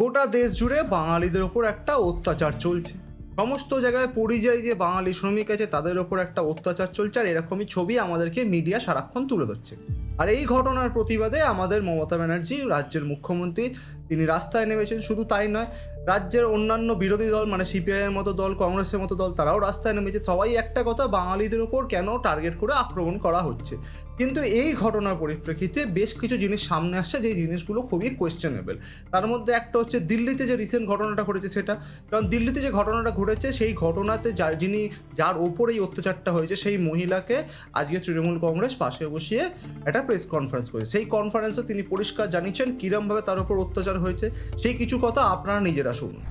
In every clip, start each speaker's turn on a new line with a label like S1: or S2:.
S1: গোটা দেশ জুড়ে বাঙালিদের ওপর একটা অত্যাচার চলছে। সমস্ত জায়গায় পরিযায়ী যে বাঙালি শ্রমিক আছে, তাদের ওপর একটা অত্যাচার চলছে আর এরকমই ছবি আমাদেরকে মিডিয়া সারাক্ষণ তুলে ধরছে। আর এই ঘটনার প্রতিবাদে আমাদের মমতা ব্যানার্জি, রাজ্যের মুখ্যমন্ত্রী তিনি রাস্তায় নেমেছেন, শুধু তাই নয়, রাজ্যের অন্যান্য বিরোধী দল মানে সিপিআইয়ের মতো দল, কংগ্রেসের মতো দল, তারাও রাস্তায় নেমেছে। সবাই একটা কথা, বাঙালিদের ওপর কেন টার্গেট করে আক্রমণ করা হচ্ছে? কিন্তু এই ঘটনার পরিপ্রেক্ষিতে বেশ কিছু জিনিস সামনে আসছে যে জিনিসগুলো খুবই কোয়েশ্চেনেবল তার মধ্যে একটা হচ্ছে দিল্লিতে যে রিসেন্ট ঘটনাটা ঘটেছে সেটা। কারণ দিল্লিতে যে ঘটনাটা ঘটেছে, সেই ঘটনাতে যার যিনি, যার ওপর এই অত্যাচারটা হয়েছে, সেই মহিলাকে আজকে তৃণমূল কংগ্রেস পাশে বসিয়ে একটা প্রেস কনফারেন্স করেছে। সেই কনফারেন্সে তিনি পরিষ্কার জানিয়েছেন, কিরমভাবে তার উপর অত্যাচার হয়েছে সেই কিছু কথা আপনারা নিজেরা শুনুন।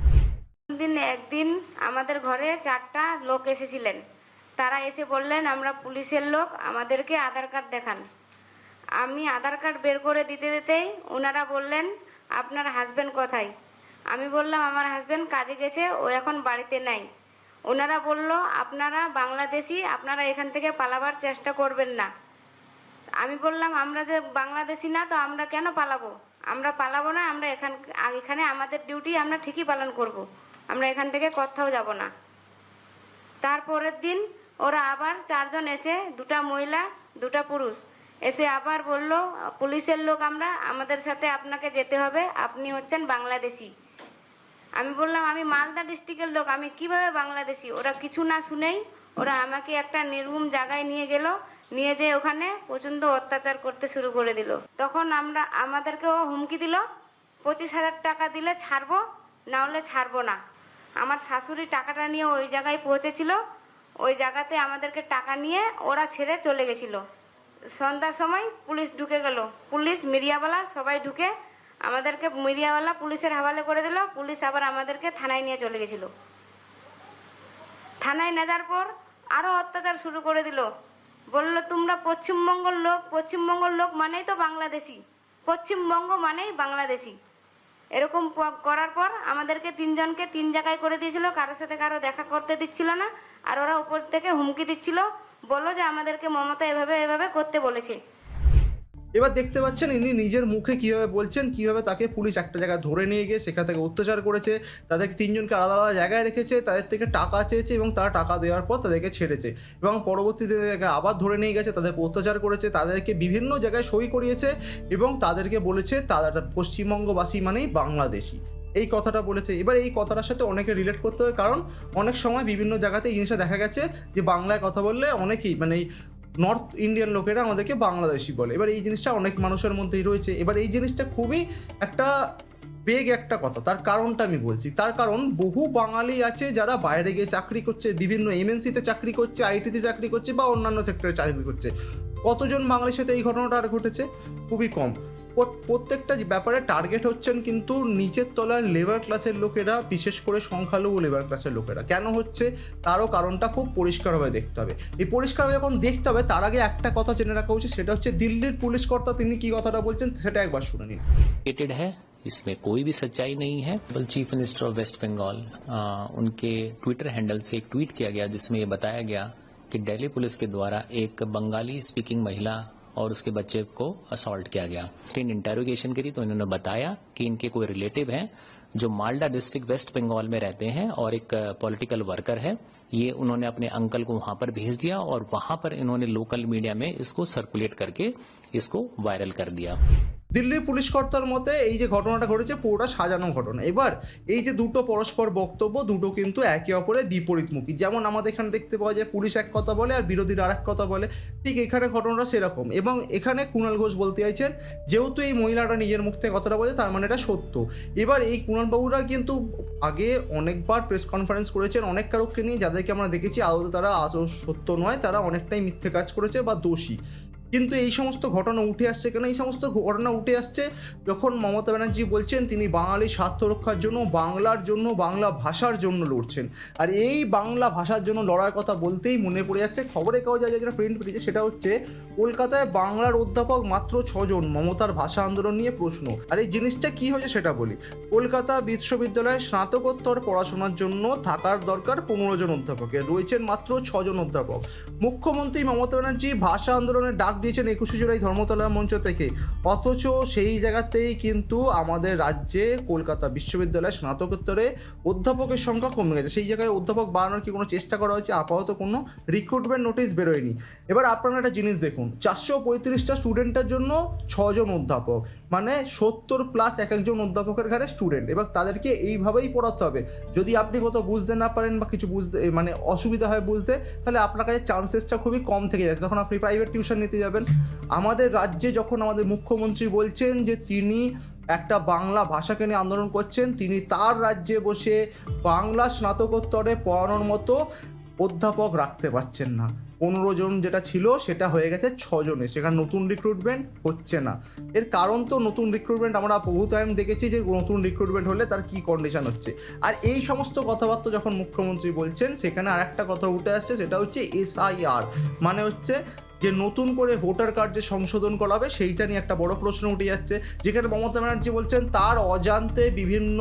S2: দিন একদিন আমাদের ঘরে চারটা লোক এসেছিলেন। তারা এসে বললেন, আমরা পুলিশের লোক, আমাদেরকে আধার কার্ড দেখান। আমি আধার কার্ড বের করে দিতে দিতেই ওনারা বললেন, আপনার হাজবেন্ড কোথায়? আমি বললাম, আমার হাজবেন্ড কাজে গেছে, ও এখন বাড়িতে নাই। ওনারা বলল, আপনারা বাংলাদেশি, আপনারা এখান থেকে পালাবার চেষ্টা করবেন না। আমি বললাম, আমরা যে বাংলাদেশি না, তো আমরা কেন পালাবো? আমরা পালাবো না, আমরা এখান এখানে আমাদের ডিউটি আমরা ঠিকই পালন করব। আমরা এখান থেকে কোথাও যাব না। তারপরের দিন ওরা আবার চারজন এসে দুটা মহিলা, দুটা পুরুষ এসে আবার বলল, পুলিশের লোক আমরা, আমাদের সাথে আপনাকে যেতে হবে। আপনি হচ্ছেন বাংলাদেশি। আমি বললাম, আমি মালদা ডিস্ট্রিক্টের লোক, আমি কীভাবে বাংলাদেশি? ওরা কিছু না শুনেই ওরা আমাকে একটা নির্ভুম জায়গায় নিয়ে গেল, নিয়ে যেয়ে ওখানে প্রচণ্ড অত্যাচার করতে শুরু করে দিল। তখন আমরা, আমাদেরকেও হুমকি দিল, পঁচিশ হাজার টাকা দিলে ছাড়বো, না হলে ছাড়বো না। আমার শাশুড়ি টাকাটা নিয়ে ওই জায়গায় পৌঁছেছিল, ওই জায়গাতে আমাদেরকে টাকা নিয়ে ওরা ছেড়ে চলে গেছিল। সন্ধ্যার সময় পুলিশ ঢুকে গেল। পুলিশ, মিডিয়াওয়ালা সবাই ঢুকে আমাদেরকে মিডিয়াওয়ালা পুলিশের হাওয়ালে করে দিল, পুলিশ আবার আমাদেরকে থানায় নিয়ে চলে গেছিল। থানায় নেজার পর আরও অত্যাচার শুরু করে দিল। বলল, তোমরা পশ্চিমবঙ্গের লোক পশ্চিমবঙ্গের লোক মানেই তো বাংলাদেশি। পশ্চিমবঙ্গ মানেই বাংলাদেশি। এরকম করার পর আমাদেরকে তিনজনকে তিন জায়গায় করে দিয়েছিল, কারোর সাথে কারও দেখা করতে দিচ্ছিল না, আর ওরা উপর থেকে হুমকি দিচ্ছিল। বলল যে, আমাদেরকে মমতা এভাবে এভাবে করতে বলেছে।
S1: এবার দেখতে পাচ্ছেন ইনি নিজের মুখে কীভাবে বলছেন, কীভাবে তাকে পুলিশ একটা জায়গায় ধরে নিয়ে গিয়ে সেখান থেকে অত্যাচার করেছে তাদের তিনজনকে আলাদা আলাদা জায়গায় রেখেছে, তাদের থেকে টাকা চেয়েছে এবং তারা টাকা দেওয়ার পর তাদেরকে ছেড়েছে এবং পরবর্তীতে তাদেরকে আবার ধরে নিয়ে গেছে, তাদেরকে অত্যাচার করেছে, তাদেরকে বিভিন্ন জায়গায় সই করিয়েছে এবং তাদেরকে বলেছে তারা পশ্চিমবঙ্গবাসী মানেই বাংলাদেশি। এই কথাটা বলেছে। এবার এই কথাটার সাথে অনেকে রিলেট করতে হয়, কারণ অনেক সময় বিভিন্ন জায়গাতে এই জিনিসটা দেখা গেছে যে বাংলায় কথা বললে অনেকেই মানে নর্থ ইন্ডিয়ান লোকেরা আমাদেরকে বাংলাদেশি বলে। এবার এই জিনিসটা অনেক মানুষের মধ্যেই রয়েছে। এবার এই জিনিসটা খুবই একটা বেগ একটা কথা। তার কারণটা আমি বলছি। তার কারণ বহু বাঙালি আছে যারা বাইরে গিয়ে চাকরি করছে, বিভিন্ন এমএনসিতে চাকরি করছে আইটিতে চাকরি করছে বা অন্যান্য সেক্টরে চাকরি করছে। কতজন বাঙালির সাথে এই ঘটনাটা আর ঘটেছে? খুবই কম। প্রত্যেকটা যে ব্যাপারে টার্গেট হচ্ছেন কিন্তু নিচের তলার লেবার ক্লাসের লোকেরা বিশেষ করে সংখ্যালঘু লেবার ক্লাসের লোকেরা কেন হচ্ছে তারও কারণটা খুব পরিষ্কারভাবে দেখতে হবে এই পরিষ্কারভাবে যখন দেখতে হবে তার আগে একটা কথা জেনে রাখা উচিত সেটা হচ্ছে দিল্লির পুলিশ কর্তা তিনি কি কথাটা বলছেন সেটা একবার শুনে নিন
S3: क्रिएटेड है इसमें कोई भी सच्चाई नहीं है chief minister of West Bengal uh, उनके ट्विटर हैंडल से एक ट्वीट किया गया जिसमें ये बताया गया कि दिल्ली पुलिस के द्वारा एक बंगाली स्पीकिंग महिला और उसके बच्चे को असॉल्ट किया गया। इन इंटेरोगेशन करी तो इन्होंने बताया कि इनके कोई रिलेटिव हैं जो मालडा डिस्ट्रिक्ट वेस्ट बंगाल में रहते हैं और एक पॉलिटिकल वर्कर है। ये उन्होंने अपने अंकल को वहाँ पर भेज दिया और वहाँ पर इन्होंने लोकल मीडिया में इसको सर्कुलेट करके इसको वायरल कर दिया।
S1: দিল্লির পুলিশ কর্তার মতে এই যে ঘটনাটা ঘটেছে, পুরোটা সাজানো ঘটনা। এবার এই যে দুটো পরস্পর বক্তব্য, দুটো কিন্তু একে অপরের বিপরীতমুখী। যেমন আমাদের এখানে দেখতে পাওয়া যায়, পুলিশ এক কথা বলে আর বিরোধীরা আরেক কথা বলে। ঠিক এখানে ঘটনাটা সেরকম। এবং এখানে কুণাল ঘোষ বলতে চাইছেন, যেহেতু এই মহিলাটা নিজের মুখ থেকে কথাটা বলে, তার মানে এটা সত্য। এবার এই কুণালবাবুরা কিন্তু আগে অনেকবার প্রেস কনফারেন্স করেছেন অনেক কারককে নিয়ে, যাদেরকে আমরা দেখেছি, আদৌ তারা আদৌ সত্য নয়, তারা অনেকটাই মিথ্যে কাজ করেছে বা দোষী। কিন্তু এই সমস্ত ঘটনা উঠে আসছে কেন? এই সমস্ত ঘটনা উঠে আসছে যখন মমতা ব্যানার্জি বলছেন, তিনি বাঙালি স্বার্থ রক্ষার জন্য, বাংলার জন্য, বাংলা ভাষার জন্য লড়ছেন। আর এই বাংলা ভাষার জন্য লড়ার কথা বলতেই মনে পড়ে যাচ্ছে। খবরে কাগজে যেটা প্রিন্ট পেয়েছে সেটা হচ্ছে কলকাতায় বাংলার অধ্যাপক মাত্র ছজন মমতার ভাষা আন্দোলন নিয়ে প্রশ্ন। আর এই জিনিসটা কি হয়েছে সেটা বলি। কলকাতা বিশ্ববিদ্যালয়ে স্নাতকোত্তর পড়াশোনার জন্য থাকার দরকার পনেরো জন অধ্যাপকের, রয়েছেন মাত্র ছজন অধ্যাপক। মুখ্যমন্ত্রী মমতা ব্যানার্জি ভাষা আন্দোলনের ডাক দিয়েছেন একুশে জুলাই ধর্মতলা মঞ্চ থেকে। অথচ সেই জায়গাতেই কিন্তু আমাদের রাজ্যে কলকাতা বিশ্ববিদ্যালয়ের স্নাতকোত্তরে অধ্যাপকের সংখ্যা কমে গেছে। সেই জায়গায় অধ্যাপক বাড়ানোর কি কোনো চেষ্টা করা হয়েছে? আপাতত কোনো রিক্রুটমেন্ট নোটিশ বেরোয়নি। এবার আপনারা একটা জিনিস দেখুন, চারশো পঁয়ত্রিশটা স্টুডেন্টের জন্য ছজন অধ্যাপক মানে সত্তর প্লাস এক একজন অধ্যাপকের ঘরে স্টুডেন্ট এবার তাদেরকে এইভাবেই পড়াতে হবে। যদি আপনি কোথাও বুঝতে না পারেন বা কিছু বুঝতে মানে অসুবিধা হয় বুঝতে, তাহলে আপনার কাছে চান্সেসটা খুবই কম থেকে যাচ্ছে তখন আপনি প্রাইভেট টিউশন নিতে যাবেন। আমাদের রাজ্যে যখন আমাদের মুখ্যমন্ত্রী বলছেন যে তিনি একটা বাংলা ভাষাকে নিয়ে আন্দোলন করছেন, তিনি তার রাজ্যে বসে বাংলা স্নাতকোত্তরে পড়ানোর মতো অধ্যাপক রাখতে পারছেন না। পনেরো জন যেটা ছিল সেটা হয়ে গেছে ছজনে সেখানে নতুন রিক্রুটমেন্ট হচ্ছে না। এর কারণ তো নতুন রিক্রুটমেন্ট আমরা বহু টাইম দেখেছি যে নতুন রিক্রুটমেন্ট হলে তার কি কন্ডিশন হচ্ছে। আর এই সমস্ত কথাবার্তা যখন মুখ্যমন্ত্রী বলছেন, সেখানে আর একটা কথা উঠে আসছে, সেটা হচ্ছে এসআইআর মানে হচ্ছে যে নতুন করে ভোটার কার্ড যে সংশোধন করা হবে সেইটা নিয়ে একটা বড় প্রশ্ন উঠে যাচ্ছে। যেখানে মমতা ব্যানার্জি বলছেন, তার অজান্তে বিভিন্ন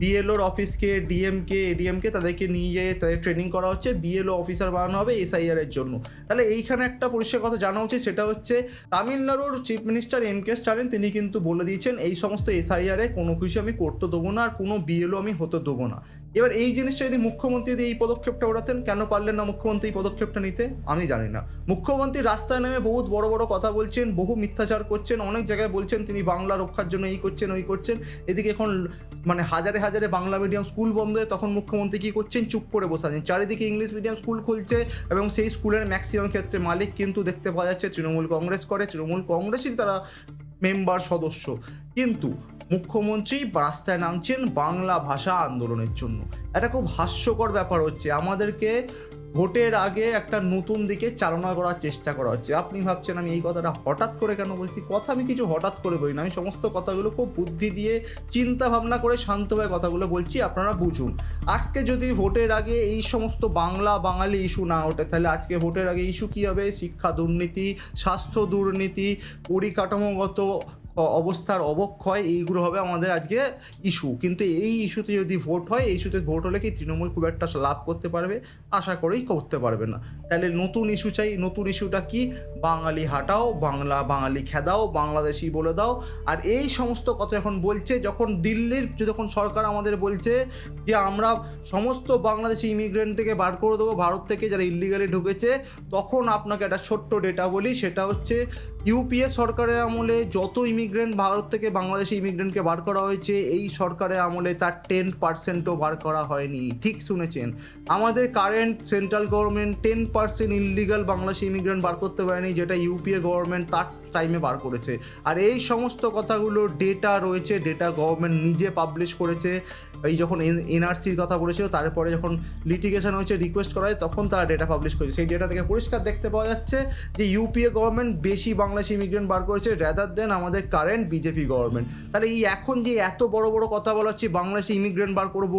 S1: বিএলওর অফিসকে ডিএমকে এডিএমকে তাদেরকে নিয়ে যেয়ে তাদের ট্রেনিং করা হচ্ছে। বিএলও অফিসার বানানো হবে এসআইআর এর জন্য। তাহলে এইখানে একটা পরিষ্কার কথা জানা উচিত, সেটা হচ্ছে তামিলনাড়ুর chief minister M K Stalin তিনি কিন্তু বলে দিয়েছেন, এই সমস্ত এসআইআর কোনো কিছু আমি করতে দেবো না, আর কোনো বিএলও আমি হতে দেবো না। এবার এই জিনিসটা যদি মুখ্যমন্ত্রী যদি এই পদক্ষেপটা ওঠাতেন কেন পারলেন না মুখ্যমন্ত্রী এই পদক্ষেপটা নিতে? আমি জানি না। মুখ্যমন্ত্রী রাস্তায় নেমে বহুত বড় বড় কথা বলছেন, বহু মিথ্যাচার করছেন, অনেক জায়গায় বলছেন তিনি বাংলা রক্ষার জন্য এই করছেন, ওই করছেন। এদিকে এখন মানে হাজারে হাজারে বাংলা মিডিয়াম স্কুল বন্ধ হয়ে তখন মুখ্যমন্ত্রী কী করছেন? চুপ করে বসে আছেন। চারিদিকে ইংলিশ মিডিয়াম স্কুল খুলছে এবং সেই স্কুলের ম্যাক্সিমাম ক্ষেত্রে মালিক কিন্তু দেখতে পাওয়া যাচ্ছে, তৃণমূল কংগ্রেস করে। তৃণমূল কংগ্রেসই তারা মেম্বার সদস্য। কিন্তু মুখ্যমন্ত্রী রাস্তায় নামছেন বাংলা ভাষা আন্দোলনের জন্য। এটা খুব হাস্যকর ব্যাপার হচ্ছে। আমাদেরকে ভোটের আগে একটা নতুন দিকে চালনা করার চেষ্টা করা হচ্ছে। আপনি ভাবছেন, আমি এই কথাটা হঠাৎ করে কেন বলছি? কথা আমি কিছু হঠাৎ করে বলি না। আমি সমস্ত কথাগুলো খুব বুদ্ধি দিয়ে, চিন্তা ভাবনা করে শান্তভাবে কথাগুলো বলছি, আপনারা বুঝুন। আজকে যদি ভোটের আগে এই সমস্ত বাংলা বাঙালি ইস্যু না ওঠে, তাহলে আজকে ভোটের আগে ইস্যু কী হবে? শিক্ষা দুর্নীতি, স্বাস্থ্য দুর্নীতি, পরিকাঠামোগত অবস্থার অবক্ষয় এইগুলো হবে আমাদের আজকে ইস্যু কিন্তু এই ইস্যুতে যদি ভোট হয়, এই ইস্যুতে ভোট হলে কি তৃণমূল খুব একটা লাভ করতে পারবে? আশা করেই করতে পারবে না। তাহলে নতুন ইস্যু চাই। নতুন ইস্যুটা কি? বাঙালি হাটাও, বাংলা, বাঙালি খেদাও, বাংলাদেশি বলে দাও। আর এই সমস্ত কথা যখন বলছে যখন দিল্লির, যখন সরকার আমাদের বলছে যে আমরা সমস্ত বাংলাদেশি ইমিগ্রেন্ট থেকে বার করে দেবো, ভারত থেকে যারা ইলিগালি ঢুকেছে, তখন আপনাকে একটা ছোট্ট ডেটা বলি। সেটা হচ্ছে ইউপিএ সরকারের আমলে যত ইমিগ্রেন্ট ভারত থেকে বাংলাদেশি ইমিগ্রেন্টকে বার করা হয়েছে, এই সরকারের আমলে তার টেন পার্সেন্টও বার করা হয়নি। ঠিক শুনেছেন? আমাদের current central government ten percent illegal Bangladeshi immigrant বার করতে পারেনি, যেটা ইউপিএ গভর্নমেন্ট তার টাইমে বার করেছে। আর এই সমস্ত কথাগুলো ডেটা রয়েছে ডেটা গভর্নমেন্ট নিজে পাবলিশ করেছে। এই যখন এনআরসির কথা বলেছিল, তারপরে যখন লিটিগেশন হয়েছে রিকোয়েস্ট করা হয়, তখন তারা ডেটা পাবলিশ করেছে। সেই ডেটা থেকে পরিষ্কার দেখতে পাওয়া যাচ্ছে যে ইউপিএ গভর্নমেন্ট বেশি বাংলাদেশি ইমিগ্রেন্ট বার করেছে র্যাদার দেন আমাদের কারেন্ট বিজেপি গভর্নমেন্ট তাহলে এই এখন যে এত বড় বড় কথা বলা হচ্ছে, বাংলাদেশি ইমিগ্রেন্ট বার করব,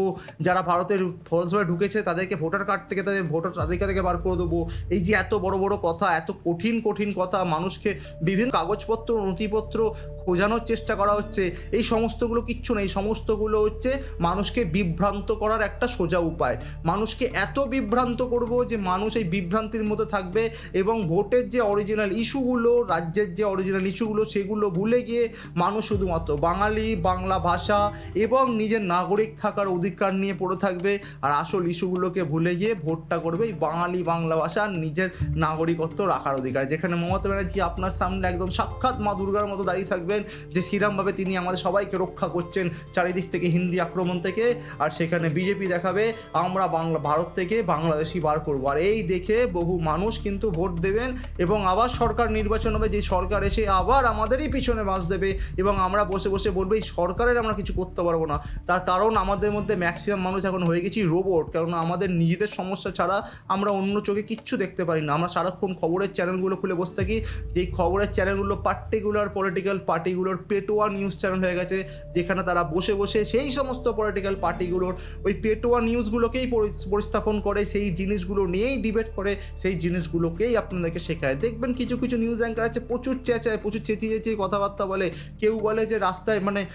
S1: যারা ভারতের ফলসভাবে ঢুকেছে, তাদেরকে ভোটার কার্ড থেকে তাদের ভোটার তালিকা থেকে বার করে দেবো। এই যে এত বড় বড় কথা, এত কঠিন কঠিন কথা, মানুষকে বিভিন্ন কাগজপত্র, নথিপত্র খোঁজানোর চেষ্টা করা হচ্ছে, এই সমস্তগুলো কিচ্ছু নেই সমস্তগুলো হচ্ছে মানুষকে বিভ্রান্ত করার একটা সোজা উপায়। মানুষকে এত বিভ্রান্ত করব যে মানুষ এই বিভ্রান্তির মধ্যে থাকবে এবং ভোটের যে অরিজিনাল ইস্যুগুলো, রাজ্যের যে অরিজিনাল ইস্যুগুলো, সেগুলো ভুলে গিয়ে মানুষ শুধুমাত্র বাঙালি, বাংলা ভাষা এবং নিজের নাগরিক থাকার অধিকার নিয়ে পড়ে থাকবে। আর আসল ইস্যুগুলোকে ভুলে গিয়ে ভোটটা করবে এই বাঙালি, বাংলা ভাষা নিজের নাগরিকত্ব রাখার অধিকার। যেখানে মমতা ব্যানার্জি আপনার সামনে একদম সাক্ষাৎ মা দুর্গার মতো দাঁড়িয়ে থাকবেন, যে শ্রীরামভাবে তিনি আমাদের সবাইকে রক্ষা করছেন। চারিদিক থেকে হিন্দি আক্রমণ থেকে, আর সেখানে বিজেপি দেখাবে, আমরা বাংলা, ভারত থেকে বাংলাদেশি বার করব। আর এই দেখে বহু মানুষ কিন্তু ভোট দেবেন এবং আবার সরকার নির্বাচন হবে, যে সরকার এসে আবার আমাদেরই পিছনে বাঁশ দেবে এবং আমরা বসে বসে বলব, এই সরকারের আমরা কিছু করতে পারব না। তার কারণ আমাদের মধ্যে ম্যাক্সিমাম মানুষ এখন হয়ে গেছি রোবট কারণ আমাদের নিজেদের সমস্যা ছাড়া আমরা অন্য চোখে কিচ্ছু দেখতে পারি না। আমরা সারাক্ষণ খবরের চ্যানেলগুলো খুলে বসে থাকি। যেই খবরের চ্যানেলগুলো পার্টিকুলার পলিটিক্যাল পার্টিগুলোর পেটোয়া নিউজ চ্যানেল হয়ে গেছে, যেখানে তারা বসে বসে সেই সমস্ত পলিটিক্যাল পার্টিগুলোর ওই পেটোয়া নিউজগুলোকেই পরি- পরিস্থাপন করে, সেই জিনিসগুলো নিয়েই ডিবেট করে, সেই জিনিসগুলোকেই আপনাদেরকে শেখায়। দেখবেন কিছু কিছু নিউজ অ্যাঙ্কার আছে, প্রচুর চেঁচায়, প্রচুর চেঁচিয়ে চেঁচিয়ে কথাবার্তা বলে। কেউ বলে যে রাস্তায় মানে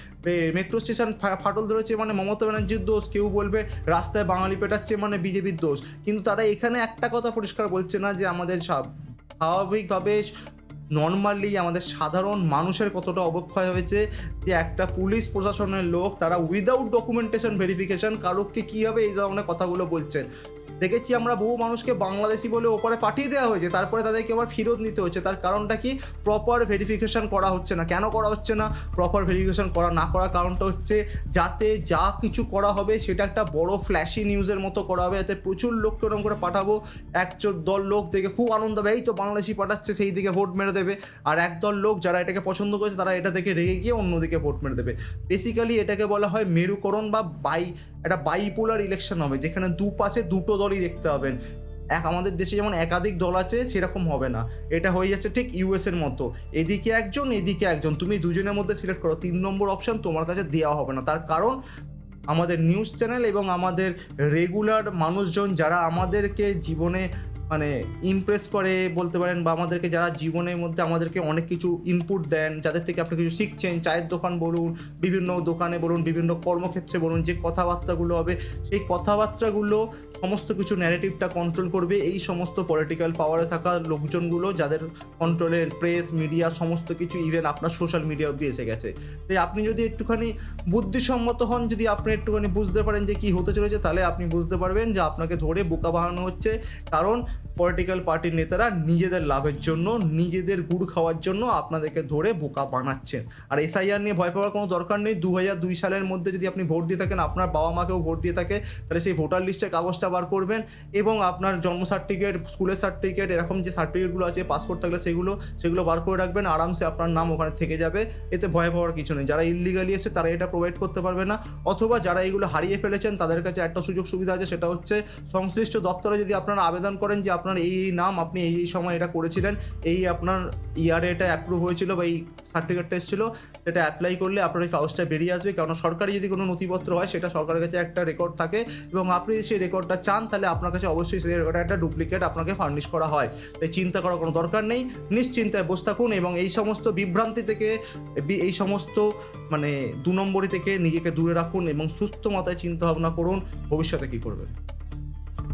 S1: মেট্রো স্টেশন ফাটল ধরেছে মানে মমতা ব্যানার্জির দোষ। কেউ বলবে রাস্তায় বাঙালি পেটাচ্ছে মানে বিজেপির দোষ। কিন্তু তারা এখানে একটা কথা পরিষ্কার বলছে না যে আমাদের স্বাভাবিকভাবে নর্মালি আমাদের সাধারণ মানুষের কতটা অবক্ষয় হয়েছে যে একটা পুলিশ প্রশাসনের লোক তারা উইদাউট ডকুমেন্টেশন ভেরিফিকেশন কারোকে কীভাবে এই ধরনের কথাগুলো বলছেন। দেখেছি আমরা বহু মানুষকে বাংলাদেশি বলে ওপরে পাঠিয়ে দেওয়া হয়েছে, তারপরে তাদেরকে আবার ফেরত নিতে হচ্ছে, তার কারণটা কি? প্রপার ভেরিফিকেশন করা হচ্ছে না। কেন করা হচ্ছে না? প্রপার ভেরিফিকেশন করা না করার কারণটা হচ্ছে যাতে যা কিছু করা হবে সেটা একটা বড় ফ্ল্যাশি নিউজের মতো করা হবে, যাতে প্রচুর লোককে ওরকম করে পাঠাবো। একজন দল লোক দেখে খুব আনন্দ হবে এই তো বাংলাদেশি পাঠাচ্ছে, সেই দিকে ভোট মেরে দেবে। আর একদল লোক যারা এটাকে পছন্দ করেছে, তারা এটা দেখে রেগে গিয়ে অন্যদিকে ভোট মেরে দেবে। বেসিক্যালি এটাকে বলা হয় মেরুকরণ বা বাই, একটা বাইপোলার ইলেকশন হবে, যেখানে দু পাশে দুটো দলই দেখতে পাবেন। এক, আমাদের দেশে যেমন একাধিক দল আছে, সেরকম হবে না। এটা হয়ে যাচ্ছে ঠিক ইউএস এর মতো। এদিকে একজন এদিকে একজন। তুমি দুজনের মধ্যে সিলেক্ট করো। তিন নম্বর অপশন তোমার কাছে দেওয়া হবে না। তার কারণ, আমাদের নিউজ চ্যানেল এবং আমাদের রেগুলার মানুষজন যারা আমাদেরকে জীবনে মানে ইমপ্রেস করে বলতে পারেন বা আমাদেরকে যারা জীবনের মধ্যে আমাদেরকে অনেক কিছু ইনপুট দেন, যাদের থেকে আপনি কিছু শিখছেন, চায়ের দোকান বলুন, বিভিন্ন দোকানে বলুন, বিভিন্ন কর্মক্ষেত্রে বলুন, যে কথাবার্তাগুলো হবে, সেই কথাবার্তাগুলো সমস্ত কিছু ন্যারেটিভটা কন্ট্রোল করবে এই সমস্ত পলিটিক্যাল পাওয়ারে থাকা লোকজনগুলো যাদের কন্ট্রোলে প্রেস মিডিয়া সমস্ত কিছু ইভেন আপনার সোশ্যাল মিডিয়া অব্দি এসে গেছে। তাই আপনি যদি একটুখানি বুদ্ধিসম্মত হন, যদি আপনি একটুখানি বুঝতে পারেন যে কি হতে চলেছে, তাহলে আপনি বুঝতে পারবেন যে আপনাকে ধরে বোকা বানানো হচ্ছে। কারণ পলিটিক্যাল পার্টির নেতারা নিজেদের লাভের জন্য, নিজেদের গুড় খাওয়ার জন্য আপনাদেরকে ধরে বোকা বানাচ্ছেন। আর এসআইআর নিয়ে ভয় পাওয়ার কোনো দরকার নেই। দু হাজার দুই সালের মধ্যে যদি আপনি ভোট দিয়ে থাকেন, আপনার বাবা মাকেও ভোট দিয়ে থাকে, তাহলে সেই ভোটার লিস্টের কাগজটা বার করবেন এবং আপনার জন্ম সার্টিফিকেট স্কুলের সার্টিফিকেট এরকম যে সার্টিফিকেটগুলো আছে পাসপোর্ট থাকলে সেগুলো সেগুলো বার করে রাখবেন। আরামসে আপনার নাম ওখানে থেকে যাবে। এতে ভয় পাওয়ার কিছু নেই। যারা ইলিগালি এসে তারা এটা প্রোভাইড করতে পারবে না। অথবা যারা এগুলো হারিয়ে ফেলেছেন, তাদের কাছে একটা সুযোগ সুবিধা আছে, সেটা হচ্ছে সংশ্লিষ্ট দপ্তরে যদি আপনারা আবেদন করেন যে আপনার এই নাম আপনি এই সময় এটা করেছিলেন, এই আপনার ইয়ারে এটা অ্যাপ্রুভ হয়েছিল বা এই সার্টিফিকেটটা এসেছিল, সেটা অ্যাপ্লাই করলে আপনার এই কাগজটা বেরিয়ে আসবে। কারণ সরকারি যদি কোনো নথিপত্র হয়, সেটা সরকারের কাছে একটা রেকর্ড থাকে এবং আপনি সেই রেকর্ডটা চান, তাহলে আপনার কাছে অবশ্যই সেই রেকর্ডের একটা ডুপ্লিকেট আপনাকে ফার্নিশ করা হয়। তাই চিন্তা করার কোনো দরকার নেই, নিশ্চিন্তায় বসে থাকুন এবং এই সমস্ত বিভ্রান্তি থেকে এই সমস্ত মানে দু নম্বরই থেকে নিজেকে দূরে রাখুন এবং সুস্থ মাথায় চিন্তা ভাবনা করুন, ভবিষ্যতে কী করবেন?